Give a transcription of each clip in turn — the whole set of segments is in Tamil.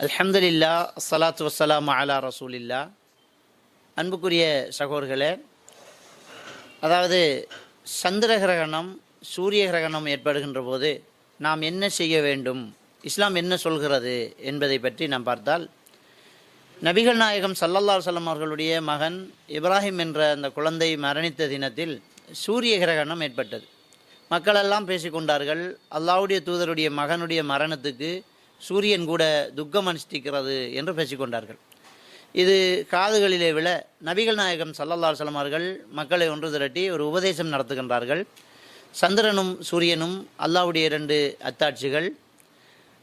அல்ஹம்துலில்லா சலாத்து வசலாம் அலா ரசூலில்லா அன்புக்குரிய சகோதர்களே அதாவது சந்திர கிரகணம் சூரிய கிரகணம் ஏற்படுகின்ற போது நாம் என்ன செய்ய வேண்டும் இஸ்லாம் என்ன சொல்கிறது என்பதை பற்றி நாம் பார்த்தால் நபிகள் நாயகம் சல்லல்லா சொல்லம் அவர்களுடைய மகன் இப்ராஹிம் என்ற அந்த குழந்தை மரணித்த தினத்தில் சூரிய கிரகணம் ஏற்பட்டது. மக்களெல்லாம் பேசிக்கொண்டார்கள் அல்லாவுடைய தூதருடைய மகனுடைய மரணத்துக்கு சூரியன் கூட துக்கம் அனுஷ்டிக்கிறது என்று பேசிக்கொண்டார்கள். இது காதுகளிலே விழ நபிகள் நாயகம் சல்லல்லா சலமார்கள் மக்களை ஒன்று திரட்டி ஒரு உபதேசம் நடத்துகின்றார்கள். சந்திரனும் சூரியனும் அல்லாவுடைய இரண்டு அத்தாட்சிகள்.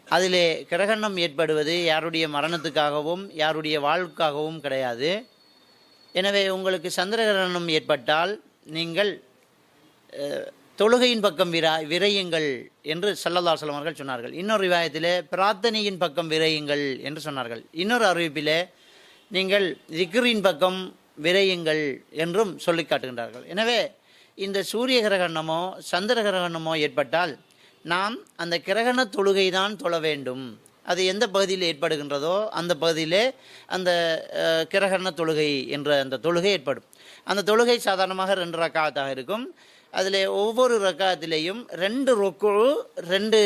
அதிலே கிரகணம் ஏற்படுவது யாருடைய மரணத்துக்காகவும் யாருடைய வாழ்வுக்காகவும் கிடையாது. எனவே உங்களுக்கு சந்திர கிரகணம் ஏற்பட்டால் நீங்கள் தொழுகையின் பக்கம் விரா விரையுங்கள் என்று சல்லல்லா சொல்லம் அவர்கள் சொன்னார்கள். இன்னொரு விவாயத்தில் பிரார்த்தனையின் பக்கம் விரையுங்கள் என்று சொன்னார்கள். இன்னொரு அறிவிப்பிலே நீங்கள் ஜிக்ரின் பக்கம் விரையுங்கள் என்றும் சொல்லி காட்டுகின்றார்கள். எனவே இந்த சூரிய கிரகணமோ சந்திர கிரகணமோ ஏற்பட்டால் நாம் அந்த கிரகண தொழுகை தான் தொழ வேண்டும். அது எந்த பகுதியில் ஏற்படுகின்றதோ அந்த பகுதியிலே அந்த கிரகண தொழுகை என்ற அந்த தொழுகை ஏற்படும். அந்த தொழுகை சாதாரணமாக ரெண்டு ரக்காவத்தாக இருக்கும். அதில் ஒவ்வொரு ரக்காத்திலேயும் ரெண்டு ரொக்கு ரெண்டு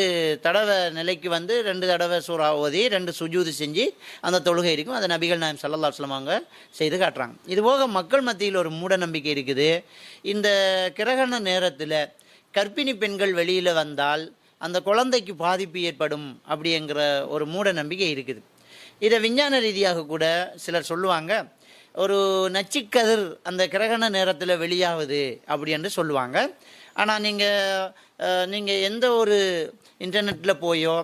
தடவை நிலைக்கு வந்து ரெண்டு தடவை சூறா ஓதி ரெண்டு சுஜூது செஞ்சு அந்த தொழுகை இருக்கும். அதை நபிகள் நாயம் சல்லல்லா சொல்லுவாங்க செய்து காட்டுறாங்க. இது போக மக்கள் மத்தியில் ஒரு மூட நம்பிக்கை இருக்குது. இந்த கிரகண நேரத்தில் கர்ப்பிணி பெண்கள் வெளியில் வந்தால் அந்த குழந்தைக்கு பாதிப்பு ஏற்படும் அப்படிங்கிற ஒரு மூட நம்பிக்கை இருக்குது. இதை விஞ்ஞான ரீதியாக கூட சிலர் சொல்லுவாங்க ஒரு நச்சுக்கதிர் அந்த கிரகண நேரத்தில் வெளியாகுது அப்படி என்று சொல்லுவாங்க. ஆனால் நீங்கள் நீங்கள் எந்த ஒரு இன்டர்நெட்டில் போயோ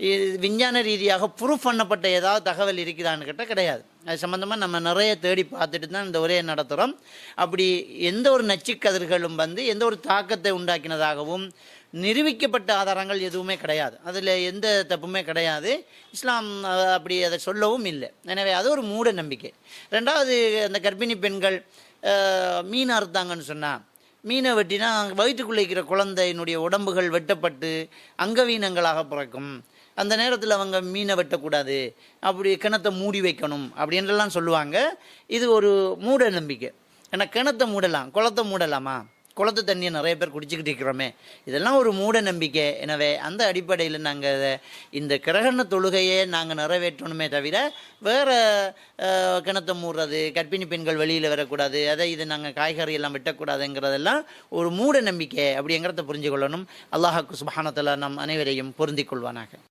இது விஞ்ஞான ரீதியாக ப்ரூஃப் பண்ணப்பட்ட ஏதாவது தகவல் இருக்குதான்னு கேட்டால் கிடையாது. அது சம்மந்தமாக நம்ம நிறைய தேடி பார்த்துட்டு தான் இந்த உரையை நடத்துகிறோம் அப்படி எந்த ஒரு நச்சுக்கதிர்களும் வந்து எந்த ஒரு தாக்கத்தை உண்டாக்கினதாகவும் நிரூபிக்கப்பட்ட ஆதாரங்கள் எதுவுமே கிடையாது. அதில் எந்த தப்புமே கிடையாது. இஸ்லாம் அப்படி அதை சொல்லவும் இல்லை. எனவே அது ஒரு மூட நம்பிக்கை. ரெண்டாவது அந்த கர்ப்பிணி பெண்கள் மீன் அறுத்தாங்கன்னு சொன்னால் மீனை வெட்டினா வயிற்றுக்குள்ளே இருக்கிற குழந்தையினுடைய உடம்புகள் வெட்டப்பட்டு அங்கவீனங்களாக பிறக்கும். அந்த நேரத்தில் அவங்க மீனை வெட்டக்கூடாது. அப்படி கிணத்தை மூடி வைக்கணும் அப்படின்றலாம் சொல்லுவாங்க. இது ஒரு மூட நம்பிக்கை. ஏன்னா கிணத்தை மூடலாம் குளத்தை மூடலாமா? குளத்து தண்ணியை நிறைய பேர் குடிச்சிக்கிட்டு இருக்கிறோமே. இதெல்லாம் ஒரு மூட நம்பிக்கை. எனவே அந்த அடிப்படையில் நாங்கள் இந்த கிரகண தொழுகையை நாங்கள் நிறைவேற்றணுமே தவிர வேறு கிணத்தை மூடுறது கர்ப்பிணி பெண்கள் வெளியில் வரக்கூடாது அதை இது நாங்கள் காய்கறி எல்லாம் வெட்டக்கூடாதுங்கிறதெல்லாம் ஒரு மூட நம்பிக்கை அப்படிங்கிறத புரிஞ்சு கொள்ளணும் அல்லாஹாக்கு சுபானத்தில் நம் அனைவரையும் பொருந்திக் கொள்வானாக.